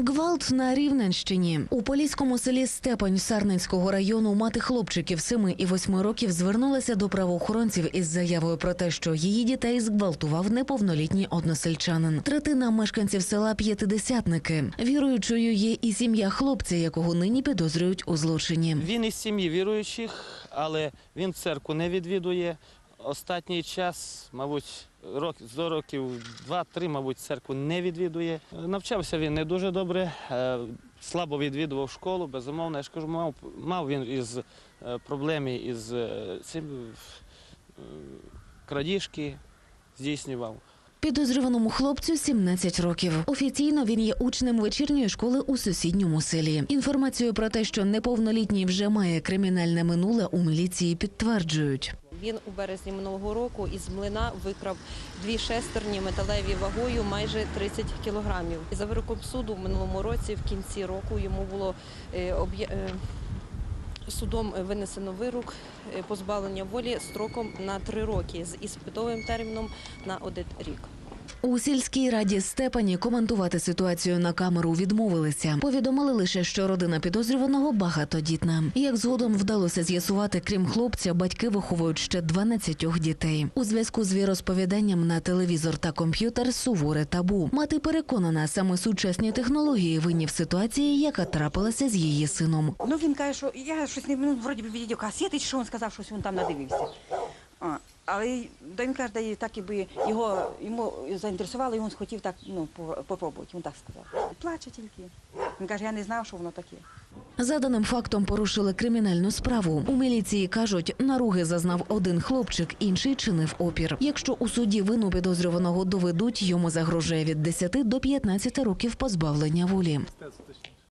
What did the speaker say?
Гвалт на Рівненщині у поліському селі Степань Сарненського району мати хлопчиків 7 і 8 років звернулася до правоохоронців із заявою про те, що її дітей зґвалтував неповнолітній односельчанин. Третина мешканців села п'ятидесятники. Віруючою є і сім'я хлопця, якого нині підозрюють у злочині. Він із сім'ї віруючих, але він церкву не відвідує. Останній час, мабуть, рок, до років два-три, мабуть, церкву не відвідує. Навчався він не дуже добре, е, слабо відвідував школу, безумовно. Я ж кажу, мав, мав він із е, проблеми із е, цим е, крадіжки, здійснював. Підозрюваному хлопцю 17 років. Офіційно він є учнем вечірньої школи у сусідньому селі. Інформацію про те, що неповнолітній вже має кримінальне минуле, у міліції підтверджують. Він у березні минулого року із млина викрав дві шестерні металеві вагою майже 30 кілограмів. За вироком суду в минулому році, в кінці року, йому було е, е, судом винесено вирок е, позбавлення волі строком на три роки з іспитовим терміном на один рік. У сільській раді Степані коментувати ситуацію на камеру відмовилися. Повідомили лише, що родина підозрюваного багатодітна. Як згодом вдалося з'ясувати, крім хлопця, батьки виховують ще 12 дітей. У зв'язку з віросповіданням на телевізор та комп'ютер суворе табу. Мати переконана, саме сучасні технології винні в ситуації, яка трапилася з її сином. Ну він каже, що я щось не ну, вроді б відеокасети, що він сказав, щось він там надивився. Але да він каже, да так якби його йому заінтересувало, і він хотів так ну попробувати. Він так сказав. Плаче тільки. Він каже, я не знав, що воно таке. За даним фактом порушили кримінальну справу. У міліції кажуть, наруги зазнав один хлопчик, інший чинив опір. Якщо у суді вину підозрюваного доведуть, йому загрожує від 10 до 15 років позбавлення волі.